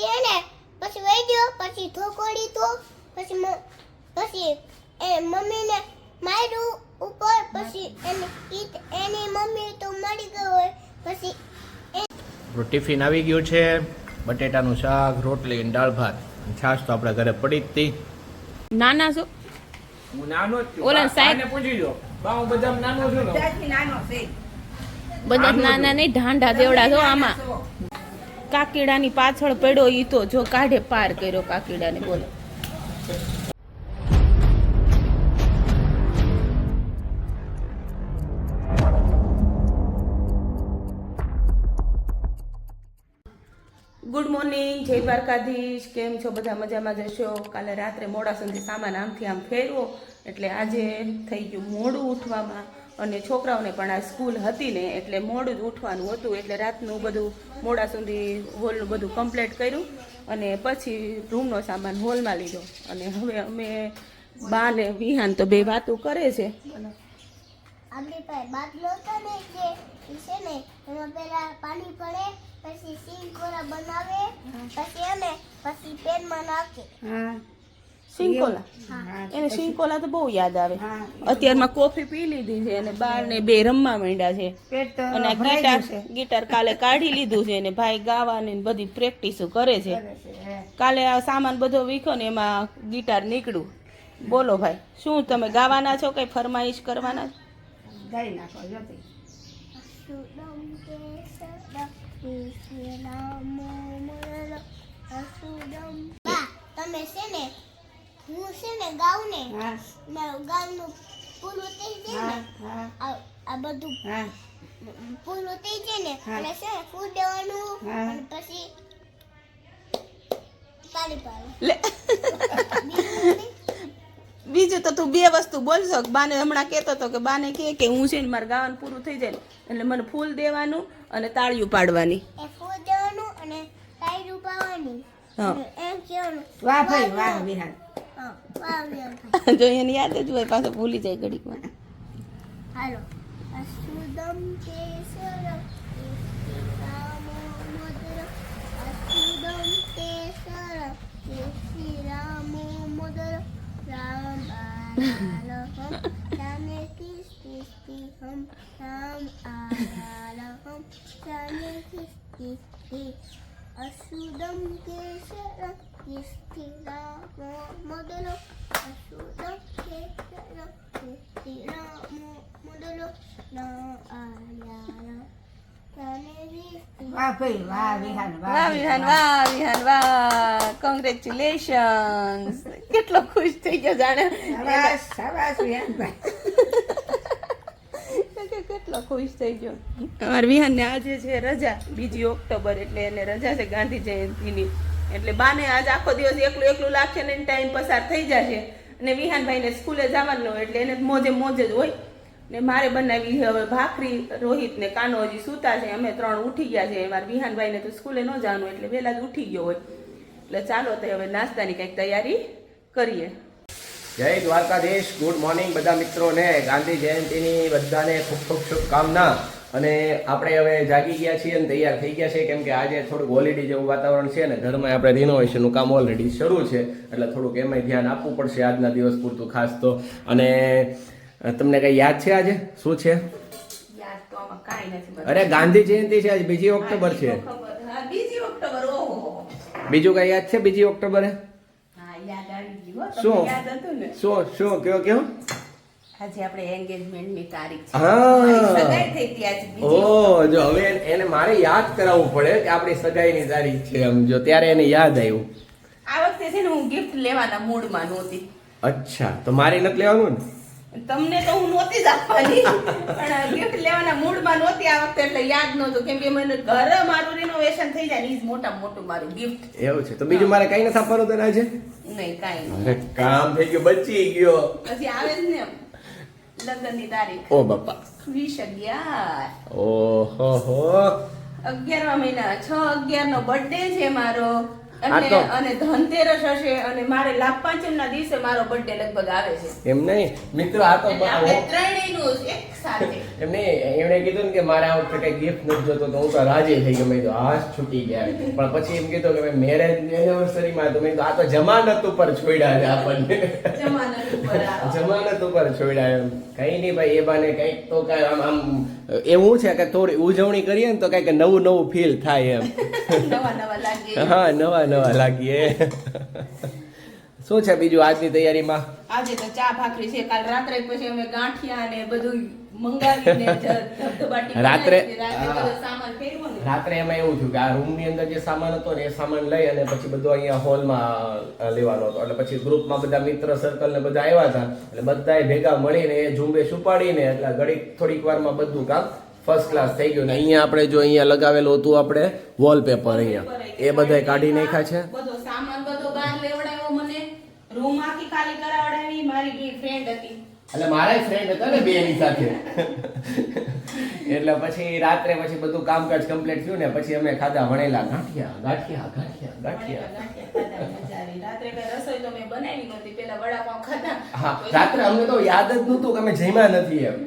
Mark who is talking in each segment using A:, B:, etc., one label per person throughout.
A: પછી એને પછી વહી ગયો પછી ધોકોડી તો પછી પછી એ મમ્મીને માર્યું ઉપર પછી એને ઈ- એની મમ્મી તો મરી ગઈ હોય પછી
B: ટિફિન આવી ગયું છે બટેટાનું શાક રોટલી દાળ ભાત. છાશ તો આપણા ઘરે પડી જ હતી.
C: નાના છો?
B: હું નાનો જ છું.
C: ઓલા સાહેબ-
B: પૂછી જો બા બધા નાનો છું ને
C: બધા નાના નહીં ઢાંઢા દેવડા છો આમાં. કાકીડાની પાછળ પડ્યો ઈ તો જો કાઢે પાર કર્યો કાકીડાને, બોલો. ગુડ મોર્નિંગ જય દ્વારકાધીશ. કેમ છો? બધા મજામાં જશો કાલે રાત્રે મોડા સુધી સામાન આમથી આમ ફેરવો. એટલે આજે થઈ ગયું મોડું ઉઠવામાં. અને છોકરાઓને પણ આ સ્કૂલ હતી ને એટલે મોડું જ ઉઠવાનું હતું. એટલે રાતનું બધું મોડા સુધી હોલનું બધું કમ્પ્લીટ કર્યું અને પછી રૂમનો સામાન હોલમાં લીધો. અને હવે અમે બા ને વિહાન તો બે વાતો કરે છે. અને
A: આપણી પાસે બાટલો હતો ને જે છે ને એમાં પેલા પાણી પડે પછી સિંગ બનાવે પછી પછી પેનમાં નાખે.
C: સિંકોલા એને સિંકોલા તો બહુ યાદ આવે અત્યારમાં કોફી પી લીધી છે અને બાર ને બે રમવા માંડ્યા છે અને ગિટાર ગિટાર કાલે કાઢી લીધું છે અને ભાઈ ગાવાની બધી પ્રેક્ટિસો કરે છે કાલે આ સામાન બધો વીખો ને એમાં ગિટાર નીકળ્યું બોલો ભાઈ શું તમે ગાવાના છો કઈ ફરમાઈશ કરવાના
A: તમે છે ને હું છે ને ગાઉં ને મારું ગાઉનું ફૂલ ઉતરી જાય ને આ બધું ફૂલ ઉતરી જાય ને અને છે ફૂડ દેવાનું અને પછી તાળી પાડો બીજું
C: તો તું બે વસ્તુ બોલશો બાને હમણાં કહેતો હતો કે બાને કહે કે હું છે ને મારે ગાવાનું પૂરું થઈ જાય એટલે મને ફૂલ દેવાનું અને તાળીયું પાડવાની.
A: ફૂડ દેવાનું અને તાળી પાડવાની એમ કહેવાનું.
D: વાહ ભાઈ વાહ વિહાન
A: હા વાહ. વિહાન.
C: જો એને યાદ જ હોય પાછો ભૂલી જાય ઘડીકમાં
A: હાલો. અસુદમ કેસર રામો અસુદમ કેસર કેસરી રામો મધુર. રામ જાને કિસ કિસ્તી હમ રામ આલાલહમ જાને કિસ કિસ્તી અસુદમ કેસર કિસ્તી રામો મધુર અસુદમ કેસર કિસ્તી રામો મધુર રામ આલાલહમ જાને કિસ્તી
D: વાહ ભાઈ વાહ વિહાન
C: વાહ વિહાન વાહ વિહાન વાહ કોંગ્રેચ્યુલેશન્સ કેટલો ખુશ થઈ ગયો જાણે
D: શાબાશ શાબાશ વિહાનભાઈ
C: કે કેટલો ખુશ ગયો. અમારા વિહાન ને આજે છે રજા, બીજી ઓક્ટોબર એટલે એને રજા છે ગાંધી જયંતિની. એટલે બાને આજ આખો દિવસ એકલું એકલું લાગશે ને ટાઈમ પસાર થઈ જશે. અને વિહાનભાઈને સ્કૂલે જવાનું હોય એટલે એને મોજે મોજ જ હોય. ને મારે બનાવી હવે ભાખરી, રોહિત ને કાનો હજી સૂતા છે. અમે ત્રણ ઉઠી ગયા છે. મારા વિહાનભાઈને તો સ્કૂલે ન જવાનું એટલે વહેલા જ ઉઠી ગયો હોય. એટલે ચાલો તો હવે નાસ્તાની કંઈક તૈયારી કરીએ.
B: જય દ્વારકાધીશ ગુડ મોર્નિંગ બધા મિત્રોને ગાંધી જયંતિની બધાને ખૂબ ખૂબ શુભકામના. અને આપણે હવે જાગી ગયા છીએ અને તૈયાર થઈ ગયા છે કેમ કે આજે થોડુંક હોલિડે જેવું વાતાવરણ છે ને ઘરમાં આપણે રિનોવેશનનું કામ ઓલરેડી શરૂ છે એટલે થોડુંક એમાંય ધ્યાન આપવું પડશે આજના દિવસ પૂરતું ખાસ તો. અને તમને કઈ યાદ છે આજે? શું છે? અરે ગાંધી જયંતિ છે આજે બીજી ઓક્ટોબર છે.
C: બીજી ઓક્ટોબર.
B: બીજું કઈ યાદ છે બીજી ઓક્ટોબરે. શું? શું શું કયો કયો
C: આજે આપણે તારીખ છે. સગાઈ થઈ હતી આજે
B: ઓ જો હવે એને મારે યાદ કરાવવું પડે કે આપણી સગાઈની તારીખ છે એમ જો ત્યારે એને યાદ આવ્યું.
C: આ વખતે છે ને હું ગિફ્ટ લેવાના મૂડમાં નહોતી.
B: અચ્છા તો મારે નથી લેવાનું ને?
C: તમને તો હું નહોતી જ આપવાની. પણ ગિફ્ટ લેવાના મૂડમાં નહોતી આ વખતે એટલે યાદ નહોતું. કેમ કે મને ઘરે મારું રિનોવેશન થઈ જાય ને ઈ જ મોટામાં મોટું મારું ગિફ્ટ
B: એવું છે. તો બીજું મારે કઈ નથી આપવાનું તને આજે?
C: નહીં કાંઈ
B: અરે કામ થઈ ગયું બચી ગયો.
C: પછી આવે જ ને લગ્નની તારીખ.
B: ઓ બાપા.
C: વીસ અગિયાર.
B: ઓહો હો
C: અગિયારમા મહિના છ અગિયાર નો બર્થડે છે મારો. અને અને ધનતેરસ હશે અને મારે લાભ દિવસે મારો બર્થડે લગભગ આવે છે.
B: એમ નહીં? મિત્રો આ તો
C: ત્રણેયનું એક સાથે.
B: એમ એમણે કીધું ને કે મારે આ વખતે કઈ ગિફ્ટ નથી જોતો તો હું તો રાજી થઈ ગયો. મેં તો હાશ છૂટી ગયા. પણ પછી એમ કીધું કે મેરેજ એનિવર્સરીમાં તો મેં આ તો જમાનત ઉપર છોડ્યા છે આપણને.
C: જમાનત ઉપર આ.
B: જમાનત ઉપર છોડ્યા એમ કઈ નહીં ભાઈ એ બાને કંઈક તો કઈ આમ આમ એવું છે કે થોડી ઉજવણી કરીએ ને તો કંઈક નવું નવું ફીલ થાય એમ.
C: નવા નવા લાગે.
B: હા નવા નવા લાગીએ. શું છે બીજું આજની તૈયારીમાં?
C: આજે તો ચા ભાખરી છે. કાલ રાત્રે પછી અમે ગાંઠિયા ને બધું મંગાવીને
B: રાત્રે-
C: ને
B: એમાં એવું થયું કે આ રૂમની અંદર જે સામાન હતો ને એ સામાન લઈ અને પછી બધું અહીંયા હોલમાં લેવાનો હતો. એટલે પછી ગ્રુપમાં બધા મિત્ર સર્કલ ને બધા આવ્યા હતા. એટલે બધાએ ભેગા મળીને એ ઝુંબેશ ઉપાડીને એટલે ઘડીક થોડીક વારમાં બધું કામ ફર્સ્ટ ક્લાસ થઈ ગયું. ને અહીંયા આપણે જો અહીંયા લગાવેલું હતું આપણે વોલપેપર અહીંયા. એ બધાય કાઢી નાખ્યા છે.
C: બધો સામાન બધો બહાર લેવડાવ્યો મને. રૂમ આખી ખાલી કરાવડાવી મારી બે ફ્રેન્ડ હતી.
B: એટલે મારા ફ્રેન્ડ હતા ને બેની સાથે. એટલે પછી રાત્રે પછી બધું કામકાજ કમ્પ્લીટ થયું ને પછી અમે ખાધા વણેલા ગાંઠિયા ગાંઠિયા ગાંઠિયા ગાંઠિયા.
C: રાત્રે કઈ રસોઈ તો મેં બનાવી નહોતી. પેલા વડાપાવ ખાધા.
B: હા રાત્રે અમને તો યાદ જ નહોતું કે અમે જમ્યા નથી એમ.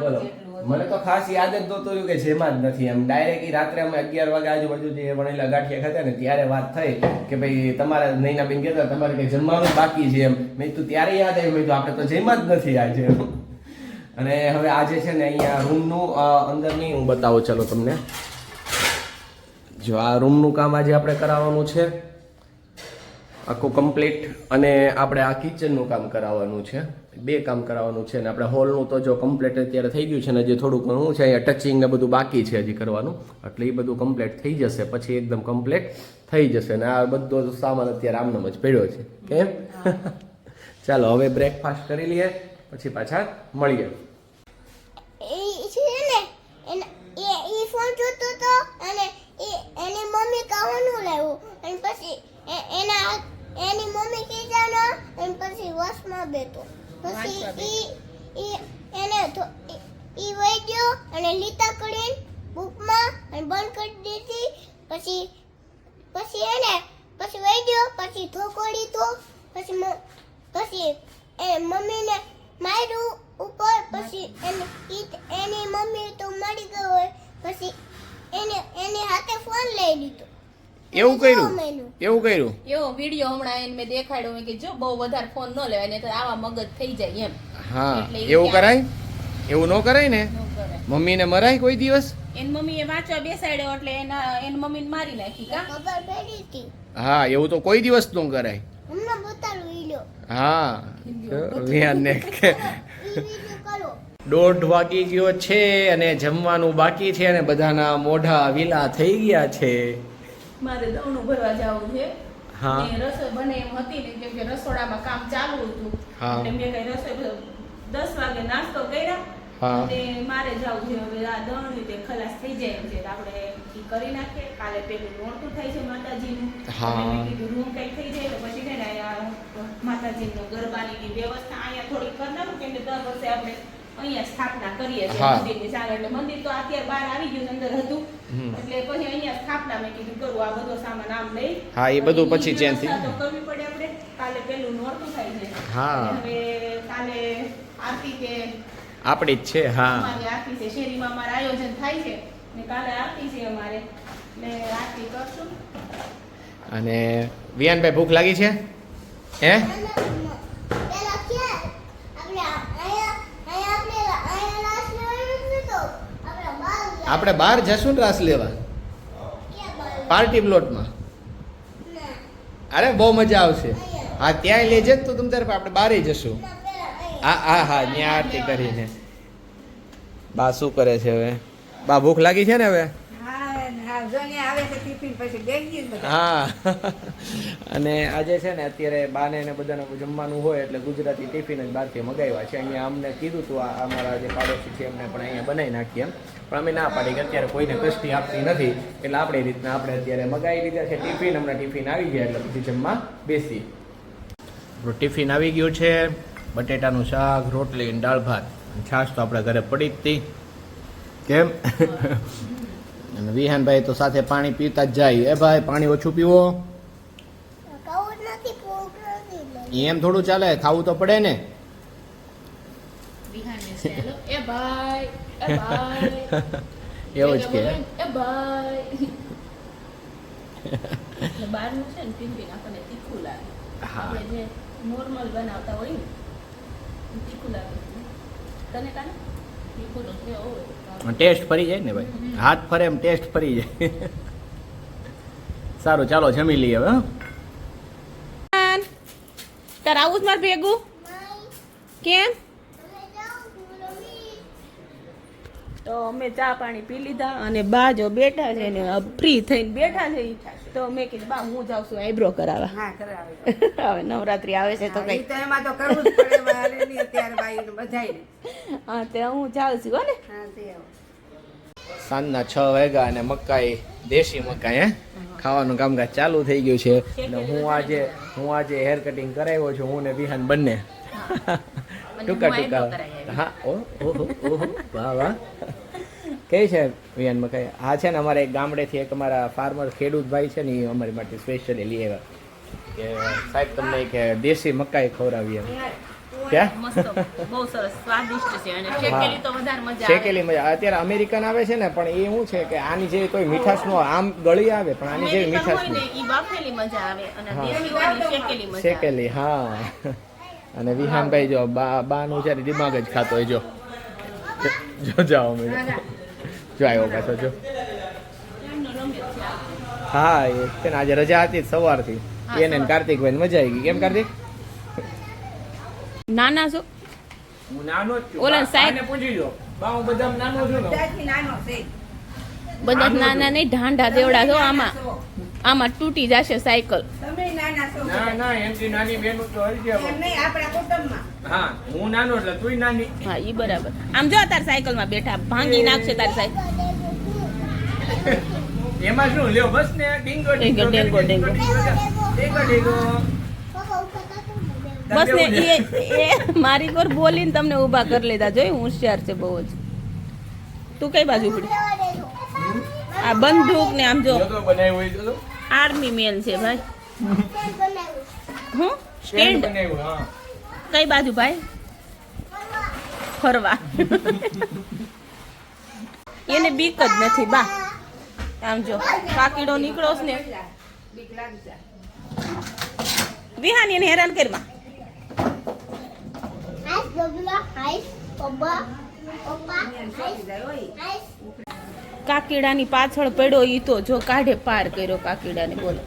B: બોલો. મને તો ખાસ યાદ જ નહોતું કે જેમાં જ નથી. એમ ડાયરેક્ટ રાત્રે અમે અગિયાર વાગે આજુબાજુ જે વણેલા ગાંઠિયા ખાતા ને ત્યારે વાત થઈ કે ભાઈ, તમારા નૈના બેન કહેતા તમારે કઈ જમવાનું બાકી છે. એમ મેં તો ત્યારે યાદ આવ્યું. મેં તો આપણે તો જેમાં જ નથી આજે. અને હવે આજે છે ને અહીંયા રૂમનું અંદરની હું બતાવું, ચલો તમને. જો આ રૂમનું કામ આજે આપણે કરાવવાનું છે. આખું કમ્પ્લીટ અને આપણે આ કિચનનું કામ કરાવવાનું છે. બે કામ કરાવવાનું છે અને આપણે હોલનું તો જો કમ્પ્લીટ અત્યારે થઈ ગયું છે ને જે થોડું ઘણું છે અહીંયા ટચિંગ ને બધું બાકી છે હજી કરવાનું. એટલે એ બધું કમ્પ્લીટ થઈ જશે પછી એકદમ કમ્પ્લીટ થઈ જશે. અને આ બધો સામાન અત્યારે આમનામ જ પડ્યો છે. કેમ? ચાલો હવે બ્રેકફાસ્ટ કરી લઈએ પછી પાછા મળીએ
A: એ છે ને એના- એ ઈ ફોન જોતો તો અને એ એની મમ્મી ખાવાનું લાવ્યું અને પછી એ- એના એની મમ્મી કીધાનો અને પછી વસમાં બેઠો પછી ઈ ઈ એને ઈ- ગયો અને લીતા કરીને બુકમાં અને બંધ કરી દીધી. પછી પછી એને પછી વહી ગયો પછી થોકોડી તો પછી પછી એ મમ્મીને માર્યું ઉપર પછી એને ઈ- એની મમ્મી તો મરી ગઈ હોય. પછી એને એની હાથે ફોન લઈ લીધો.
B: એવું કર્યું? એવું કર્યું?
C: એવો વીડિયો હમણાં એને મેં દેખાડ્યો. કે જો બહુ વધારે ફોન ન લેવાય ને તો આવા મગજ થઈ જાય એમ.
B: હા એવું કરાય? એવું ન કરાય ને?
C: મમ્મી
B: ને મરાય કોઈ દિવસ?
C: એન મમ્મી એ વાંચવા બેસાડ્યો એટલે એના એન મમ્મી મારી નાખી કા?
B: હા એવું તો કોઈ દિવસ ન કરાય.
A: હમણાં બતાડું વીડિયો.
B: હા વિહાનને દોઢ વાગી ગયો છે અને જમવાનું બાકી છે અને બધાના મોઢા વિલા થઈ ગયા છે.
C: મારે દવનું ભરવા જવું છે.
B: હા.
C: રસોઈ બને એમ હતી ને કેમ કે રસોડામાં કામ ચાલુ હતું. એટલે મેં કઈ રસોઈ દસ વાગે નાસ્તો કર્યા. અને મારે જવું છે હવે આ દવણ રીતે ખલાસ થઈ જાય એમ છે. આપણે ઈ કરી નાખીએ. કાલે પેલું નોરતું થાય છે માતાજીનું.
B: હા.
C: કીધું રૂમ કઈ થઈ જાય તો પછી છે ને માતાજીનું ગરબાની ની વ્યવસ્થા અહીંયા થોડીક કરી નાખું. કેમ કે દર વર્ષે આપણે અહીંયા સ્થાપના કરીએ છીએ. મંદિરની સામે. એટલે મંદિર તો અત્યારે બહાર આવી ગયું અંદર હતું. એટલે પછી અહીંયા સ્થાપના મેં કીધું કરું આ બધો સામાન આમ લઈ.
B: હા, એ બધું પછી ચેન્જ થઈ
C: તો કરવી પડે આપણે. કાલે પેલું નોરતું થાય છે.
B: હા.
C: હવે કાલે આરતી કે
B: આપણી જ છે હા.
C: અમારી આરતી છે. શેરીમાં અમારે આયોજન થાય છે. ને કાલે આરતી છે અમારે. ને આરતી કરશું.
B: અને વિયાનભાઈ ભૂખ લાગી છે? હે
A: પેલા ક્યાં આપણે અહીંયા અહીંયા આપણે અહીંયા લાશ લેવાનું જ નતો આપણે બહાર ગયા.
B: આપણે બહાર જશું ને રાસ લેવા? પાર્ટી પ્લોટમાં? અરે, બહુ મજા આવશે. હા ત્યાં લેજે તો તમ તરફ આપણે બહાર જશું.
A: આ આ
B: હા ત્યાં આરતી કરીને. બા, શું કરે છે હવે? બા, ભૂખ લાગી છે ને હવે?
D: હા.
B: અને આજે છે ને, અત્યારે બાને ને બધાને જમવાનું હોય એટલે ગુજરાતી ટિફિન જ બહારથી મગાવ્યા છે. અહીંયા અમને કીધું હતું અમારા જે પાડોશી છે એમને પણ અહીંયા બનાવી નાખીએ એમ. પણ અમે ના પાડી કે અત્યારે કોઈને કષ્ટી આપતી નથી. એટલે આપણે એ રીતના આપણે અત્યારે મગાવી લીધા છે ટિફિન. હમણાં ટિફિન આવી ગયા એટલે પછી જમવા બેસી આપણું ટિફિન આવી ગયું છે. બટેટાનું શાક રોટલી દાળ ભાત. છાશ તો આપણે ઘરે પડી જ હતી. કેમ? અને વિહાનભાઈ તો સાથે પાણી પીતા જ જાય. એ ભાઈ પાણી ઓછું પીવો. એમ થોડું ચાલે? ખાવું તો પડે ને.
C: એ ભાઈ.
B: એવું જ કે
C: બહારનું છે ને પિંપીન આપણને તીખું લાગે આપણે જે નોર્મલ બનાવતા હોય ને તીખું લાગે તને કાને તીખું તો છે
B: ટેસ્ટ ફરી જાય ને ભાઈ હાથ ફરે એમ ટેસ્ટ ફરી જાય સારું ચાલો જમી લઈએ હવે હં?
C: તાર આવું જ માર ભેગું કેમ
A: તમે જાઓ હું રમી
C: તો અમે ચા પાણી પી લીધા અને બા જો બેઠા છે ને ફ્રી થઈને બેઠા છે તો મેં કીધું બા હું જાઉં છું આઈબ્રો કરાવવા.
D: હા કરાવે
C: હવે નવરાત્રી આવે છે તો કઈ.
D: તો એમાં તો કરવું જ પડે મારે નહીં અત્યારે બધાયને.
C: હા તે હું જાઉં છું હો ને.
D: હા તે
B: સાંજના છ વાગ્યા અને મકાઈ દેશી મકાઈ હે? ખાવાનું કામકાજ ચાલુ થઈ ગયું છે. અને હું આજે હું આજે હેર કટિંગ કરાવ્યો છું હું ને વિહાન બંને. ટૂંકા ટૂંકા. હા ઓહો ઓહો વાહ વાહ. કે છે વિયાનમાં મકાઈ હા છે ને અમારે એક ગામડેથી એક અમારા ફાર્મર ખેડૂત ભાઈ છે ને એ અમારી માટે સ્પેશિયલી લઈ આવ્યા. કે સાહેબ તમને કે દેશી મકાઈ
C: ખવડાવીએ. શેકેલી મજા
B: અત્યારે અમેરિકન આવે છે ને પણ એ શું છે કે આની જે કોઈ મીઠાશ નો આમ ગળી આવે પણ આની
C: જે
B: મીઠાશ
C: શેકેલી
B: હા. અને વિહાનભાઈ જો બા બાનું છે ને દિમાગ જ ખાતો હોય જો. જો જાઓ અમે જો. આવ્યો પાછો જો. હા એ છે ને આજે રજા હતી સવારથી. એને કાર્તિક કાર્તિકભાઈ મજા આવી ગઈ. કેમ કાર્તિક?
C: નાના છો?
B: હું નાનો જ છું.
C: ઓલા સાહેબ-
B: પૂછી જો બા હું બધા નાનો છું
D: બધાથી નાનો છે.
C: બધા
B: નાના
C: નહીં ઢાંઢા દેવડા છો આમાં. આમાં તૂટી જશે સાયકલ.
D: તમે નાના છો.
B: ના ના એમથી નાની બેન તો હરી
D: એમ નહીં આપણા કુટુંબમાં.
B: હા હું નાનો એટલે તુંય નાની.
C: હા ઈ બરાબર. આમ જો તાર સાયકલમાં બેઠા ભાંગી નાખશે તારી સાયકલ
B: એમાં શું લ્યો બસ ને ડીંગો
C: ડીંગો, ડીંગો, ડીંગો.
B: ડીંગો ડીંગો.
A: પપ્પા ઉપર કાકા મને
C: બસ ને એ એ મારી પર બોલીને તમને ઊભા કરી લેતા જોઈ હોશિયાર છે બહુ જ. તું કઈ બાજુ પડી? આ બંદૂક ને આમ જો.
B: બનાવી હોય તો.
C: આર્મી મેન છે ભાઈ. હું? સ્ટેન્ડ કઈ બાજુ ભાઈ? ફરવા. એને બીક જ નથી બા. આમ જો કાકીડો નીકળો ને. વિહાની એને હેરાન
A: કરવા પપ્પા પપ્પા
C: કાકીડાની પાછળ પડ્યો ઈ તો જો કાઢે પાર કર્યો કાકીડાને બોલો.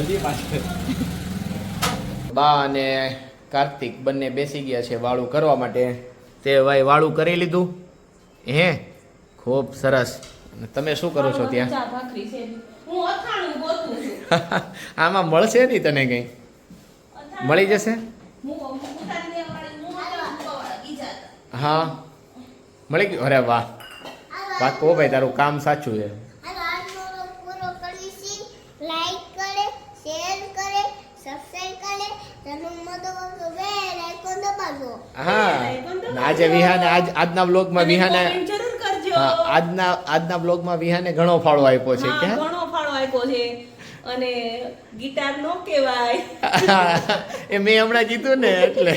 B: હજી બા અને કાર્તિક બંને બેસી ગયા છે વાળું કરવા માટે. તે ભાઈ વાળું કરી લીધું. હે? ખૂબ સરસ. અને તમે શું કરો છો ત્યાં?
C: ચા ભાખરી છે. હું અથાણું ગોતું છું.
B: આમાં મળશે નહીં તને કંઈ? મળી જશે.
C: હા.
B: મળી ગયું? અરે વાહ. કહો ભાઈ તારું કામ સાચું છે.
A: લાઈક કરે શેર કરે સબસ્ક્રાઇબ કરે
B: હા આજે વિહાને આજ આજના બ્લોગમાં વિહાને આજના આજના બ્લોગમાં વિહાને ઘણો ફાળો આપ્યો છે કે
C: ઘણો ફાળો આપ્યો છે. અને ગિટાર નો કહેવાય.
B: એ મેં હમણાં કીધું ને એટલે.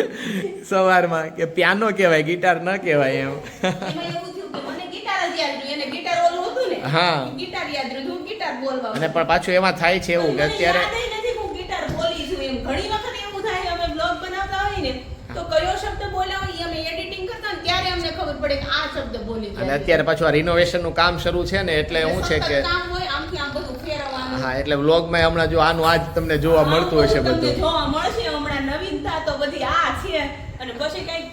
B: સવારમાં કે પિયાનો કહેવાય ગિટાર ન કહેવાય એમ
C: એમાં એવું થયું કે મને ગિટાર જ યાદ રહ્યું એને ગિટાર ઓલું હતું ને
B: હા.
C: ગિટાર યાદ રહ્યું હું ગિટાર બોલવા
B: અને પણ પાછું એમાં થાય છે એવું કે અત્યારે
C: નથી હું ગિટાર બોલી છું એમ. ઘણી વખત એવું થાય અમે બ્લોગ બનાવતા હોય ને તો કયો શબ્દ બોલ્યો હોય અમે એડિટિંગ કરતા ને ત્યારે અમને ખબર પડે કે આ શબ્દ બોલી
B: અને અત્યારે પાછું આ રિનોવેશનનું કામ શરૂ છે ને એટલે શું છે કે
C: કામ હોય આમથી આમ બધું ફેરવવાનું.
B: હા એટલે વ્લોગમાં હમણાં જો આનું આજ તમને જોવા મળતું હશે બધું.
C: જોવા મળશે હમણાં નવીનતા તો બધી આ છે. અને પછી કંઈક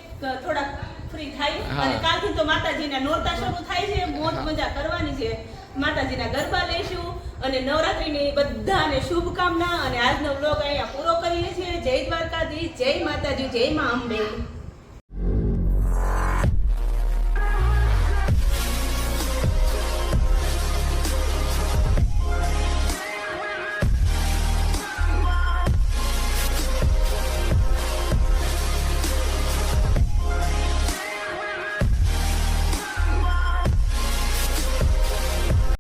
C: થોડા ફ્રી થાય.
B: હા.
C: અને કાલથી તો માતાજીના નોરતા શરૂ થાય છે, મોજ મજા કરવાની છે. માતાજીના ગરબા લેશું અને નવરાત્રીની બધાને શુભકામના અને આજનો બ્લોગ અહીંયા પૂરો કરીએ છીએ. જય દ્વારકાધીશ જય માતાજી, જય મા અંબે.